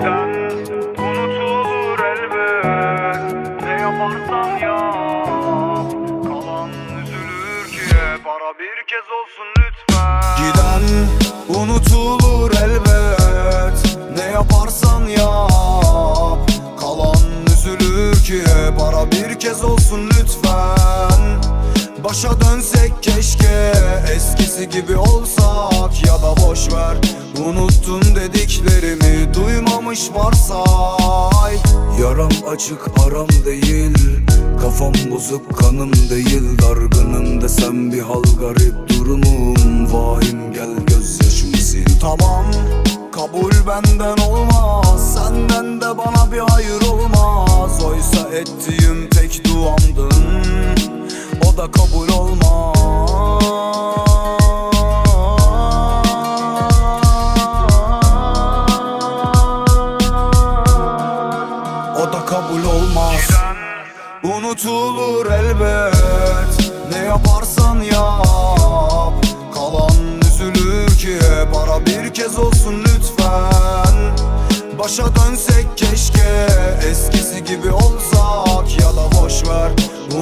Yeniden unutulur elbet. Ne yaparsan yap. Kalan üzülür ki hep. Bir kez olsun lütfen. Giden unutulur elbet. Ne yaparsan yap. Kalan üzülür ki hep. Ara bir kez olsun lütfen. Başa dönsek keşke. Eskisi gibi olsa Dediklerimi Duymamış varsay Yaram açık aram değil Kafam bozuk kanım değil. Dargınım desem bir hal garip durumum. Vahim gel gözyaşımı sil. Tamam kabul benden olmaz Senden de bana bir hayır olmaz. Oysa ettiğim olmaz. Unutulur elbet. Ne yaparsan yap. Kalan üzülür ki Para bir kez olsun lütfen. Başa dönsek keşke. Eskisi gibi olsak Ya da boş ver.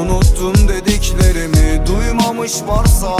Unuttun dediklerimi Duymamış varsa